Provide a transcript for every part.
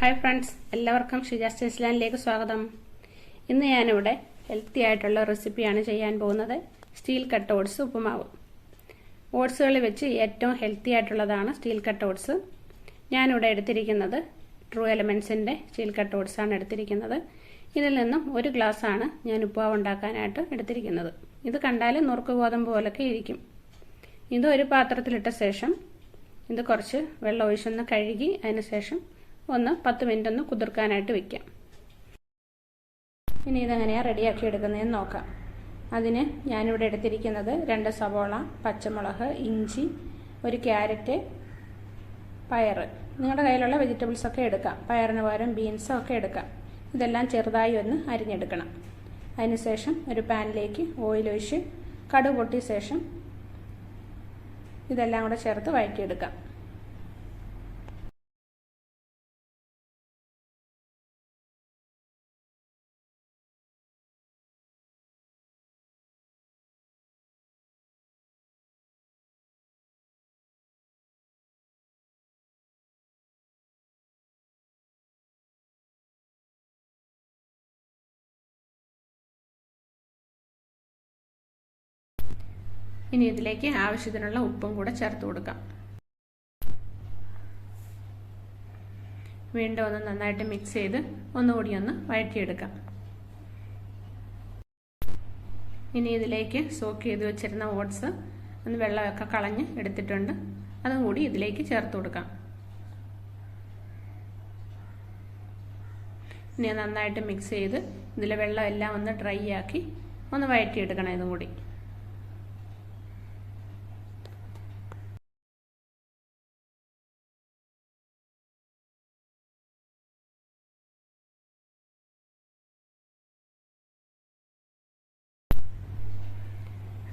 Hi friends എല്ലാവർക്കും ഷിജാസ് ടേസ്ലാൻഡിലേക്ക് സ്വാഗതം. ഇന്ന് ഞാനിവിടെ ഹെൽത്തി ആയിട്ടുള്ള റെസിപ്പിയാണ് ചെയ്യാൻ പോകുന്നത്. സ്റ്റീൽ കട്ട് ഓട്സ് ഉപ്പുമാവ്. ഓട്സുകളിൽ വെച്ച് ഏറ്റവും ഹെൽത്തി ആയിട്ടുള്ളതാണ് സ്റ്റീൽ കട്ട് ഓട്സ് ഞാനിവിടെ എടുത്തിരിക്കുന്നത് ട്രൂ എലമെൻസിന്റെ സ്റ്റീൽ കട്ട് ഓട്സ് ആണ് എടുത്തിരിക്കുന്നത്. ഇതിൽ നിന്നും ഒരു ഗ്ലാസ്സാണ് ഞാൻ ഉപ്പുമാവ് ഉണ്ടാക്കാനായിട്ട് എടുത്തിരിക്കുന്നത്. ഇത് കണ്ടാൽ നുറുക്ക് ഗോതമ്പ് പോലൊക്കെ ഇരിക്കും. ഇത് ഒരു പാത്രത്തിലിട്ട ശേഷം ഇത് കുറച്ച് വെള്ളം ഒഴിച്ചൊന്ന് കഴുകി അതിനുശേഷം ഒന്ന് പത്ത് മിനിറ്റ് ഒന്ന് കുതിർക്കാനായിട്ട് വെക്കാം. ഇനി ഇതെങ്ങനെയാണ് റെഡിയാക്കി എടുക്കുന്നതെന്ന് നോക്കാം. അതിന് ഞാനിവിടെ എടുത്തിരിക്കുന്നത് രണ്ട് സവോള പച്ചമുളക് ഇഞ്ചി ഒരു ക്യാരറ്റ് പയർ നിങ്ങളുടെ കയ്യിലുള്ള വെജിറ്റബിൾസ് ഒക്കെ എടുക്കാം. പയറിന് പകരം ബീൻസും ഒക്കെ എടുക്കാം. ഇതെല്ലാം ചെറുതായി ഒന്ന് അരിഞ്ഞെടുക്കണം. അതിനുശേഷം ഒരു പാനിലേക്ക് ഓയിൽ ഒഴിച്ച് കടുക് പൊട്ടിയ ശേഷം ഇതെല്ലാം കൂടെ ചേർത്ത് വഴറ്റിയെടുക്കാം. ഇനി ഇതിലേക്ക് ആവശ്യത്തിനുള്ള ഉപ്പും കൂടെ ചേർത്ത് കൊടുക്കാം. വീണ്ടും ഒന്ന് നന്നായിട്ട് മിക്സ് ചെയ്ത് ഒന്നുകൂടി ഒന്ന് വഴറ്റിയെടുക്കാം. ഇനി ഇതിലേക്ക് സോക്ക് ചെയ്ത് വെച്ചിരുന്ന ഓട്സ് ഒന്ന് വെള്ളമൊക്കെ കളഞ്ഞ് എടുത്തിട്ടുണ്ട്. അതും കൂടി ഇതിലേക്ക് ചേർത്ത് കൊടുക്കാം. ഇനി നന്നായിട്ട് മിക്സ് ചെയ്ത് ഇതിലെ വെള്ളം എല്ലാം ഒന്ന് ഡ്രൈ ആക്കി ഒന്ന് വഴറ്റിയെടുക്കണം ഇതും കൂടി.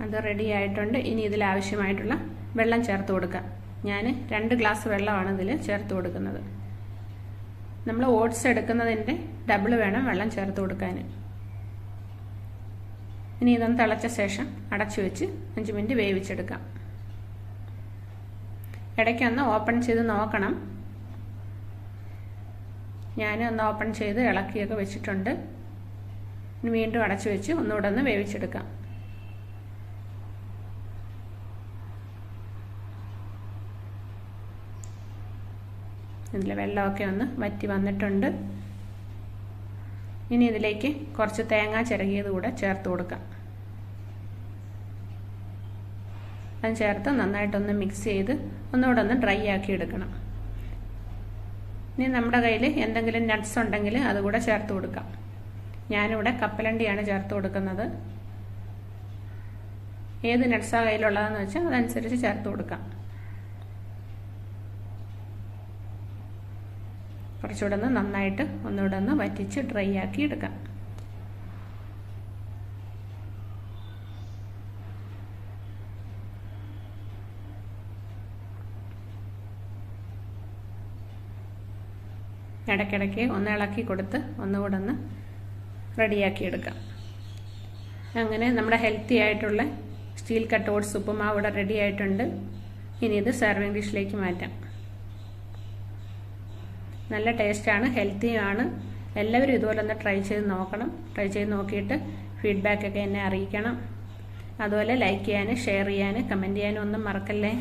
അത് റെഡി ആയിട്ടുണ്ട്. ഇനി ഇതിൽ ആവശ്യമായിട്ടുള്ള വെള്ളം ചേർത്ത് കൊടുക്കാം. ഞാൻ രണ്ട് ഗ്ലാസ് വെള്ളമാണ് ഇതിൽ ചേർത്ത് കൊടുക്കുന്നത്. നമ്മൾ ഓട്സ് എടുക്കുന്നതിന്റെ ഡബിൾ വേണം വെള്ളം ചേർത്ത് കൊടുക്കാൻ ഇനി ഇതൊന്ന് തിളച്ച ശേഷം അടച്ചു വെച്ച് അഞ്ച് മിനിറ്റ് വേവിച്ചെടുക്കാം. ഇടയ്ക്കൊന്ന് ഓപ്പൺ ചെയ്ത് നോക്കണം. ഞാൻ ഒന്ന് ഓപ്പൺ ചെയ്ത് ഇളക്കിയൊക്കെ വെച്ചിട്ടുണ്ട്. വീണ്ടും അടച്ചു വെച്ച് ഒന്നുകൂടെ ഒന്ന് വേവിച്ചെടുക്കാം. ഇതിലെ വെള്ളമൊക്കെ ഒന്ന് വറ്റി വന്നിട്ടുണ്ട്. ഇനി ഇതിലേക്ക് കുറച്ച് തേങ്ങ ചിരകിയത് കൂടെ ചേർത്ത് കൊടുക്കാം. അത് ചേർത്ത് നന്നായിട്ടൊന്ന് മിക്സ് ചെയ്ത് ഒന്നുകൂടെ ഒന്ന് ഡ്രൈ ആക്കി എടുക്കണം. ഇനി നമ്മുടെ കയ്യിൽ എന്തെങ്കിലും നട്ട്സ് ഉണ്ടെങ്കിൽ അതുകൂടെ ചേർത്ത് കൊടുക്കാം. ഞാനിവിടെ കപ്പലണ്ടിയാണ് ചേർത്ത് കൊടുക്കുന്നത്. ഏത് നട്ട്സാണ് കയ്യിലുള്ളതെന്ന് വെച്ചാൽ അതനുസരിച്ച് ചേർത്ത് കൊടുക്കാം. കുറച്ചുകൂടെ ഒന്ന് നന്നായിട്ട് ഒന്നുകൂടെ ഒന്ന് വറ്റിച്ച് ഡ്രൈ ആക്കി എടുക്കാം. ഇടയ്ക്കിടയ്ക്ക് ഒന്ന് ഇളക്കി കൊടുത്ത് ഒന്നുകൂടെ ഒന്ന് റെഡിയാക്കി എടുക്കാം. അങ്ങനെ നമ്മുടെ ഹെൽത്തി ആയിട്ടുള്ള സ്റ്റീൽ കട്ട് ഓട്സ് ഉപ്പുമാവ് ഇവിടെ റെഡി ആയിട്ടുണ്ട്. ഇനി ഇത് സെർവിങ് ഡിഷിലേക്ക് മാറ്റാം. നല്ല ടേസ്റ്റാണ് ഹെൽത്തിയാണ്. എല്ലാവരും ഇതുപോലെ ഒന്ന് ട്രൈ ചെയ്ത് നോക്കണം. ട്രൈ ചെയ്ത് നോക്കിയിട്ട് ഫീഡ്ബാക്കൊക്കെ എന്നെ അറിയിക്കണം. അതുപോലെ ലൈക്ക് ചെയ്യാനും ഷെയർ ചെയ്യാനും കമന്റ് ചെയ്യാനും ഒന്നും മറക്കല്ലേ?